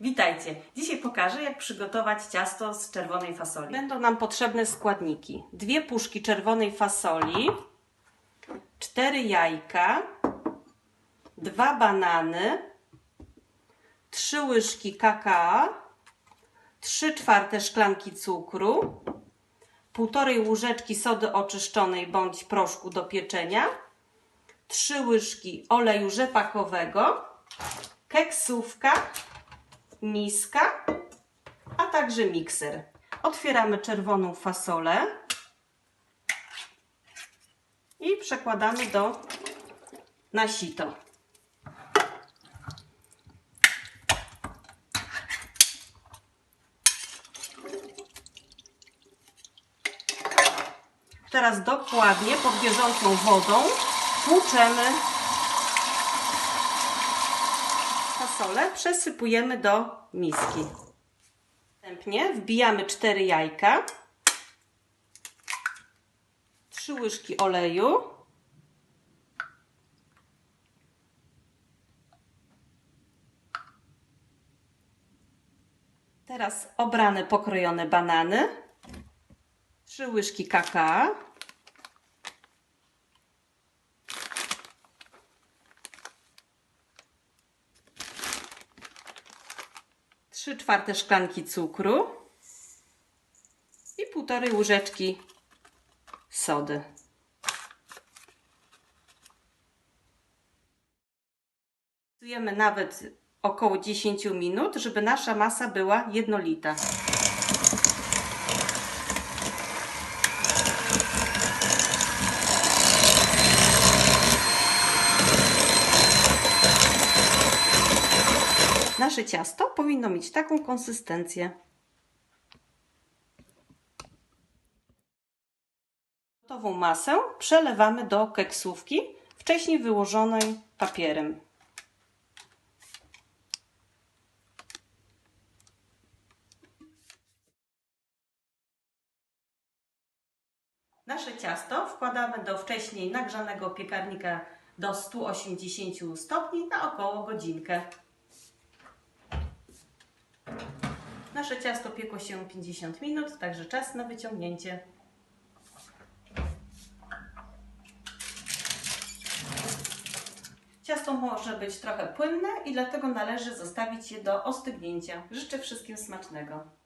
Witajcie! Dzisiaj pokażę, jak przygotować ciasto z czerwonej fasoli. Będą nam potrzebne składniki. Dwie puszki czerwonej fasoli, cztery jajka, dwa banany, trzy łyżki kakao, trzy czwarte szklanki cukru, półtorej łyżeczki sody oczyszczonej bądź proszku do pieczenia, trzy łyżki oleju rzepakowego, keksówka, miska, a także mikser. Otwieramy czerwoną fasolę i przekładamy do na sito. Teraz dokładnie pod bieżącą wodą tłuczemy fasolę, przesypujemy do miski. Następnie wbijamy 4 jajka, 3 łyżki oleju, Teraz obrane pokrojone banany, 3 łyżki kakao, trzy czwarte szklanki cukru i półtorej łyżeczki sody. Stosujemy nawet około 10 minut, żeby nasza masa była jednolita. Nasze ciasto powinno mieć taką konsystencję. Gotową masę przelewamy do keksówki, wcześniej wyłożonej papierem. Nasze ciasto wkładamy do wcześniej nagrzanego piekarnika do 180 stopni na około godzinkę. Nasze ciasto piekło się 50 minut, także czas na wyciągnięcie. Ciasto może być trochę płynne i dlatego należy zostawić je do ostygnięcia. Życzę wszystkim smacznego.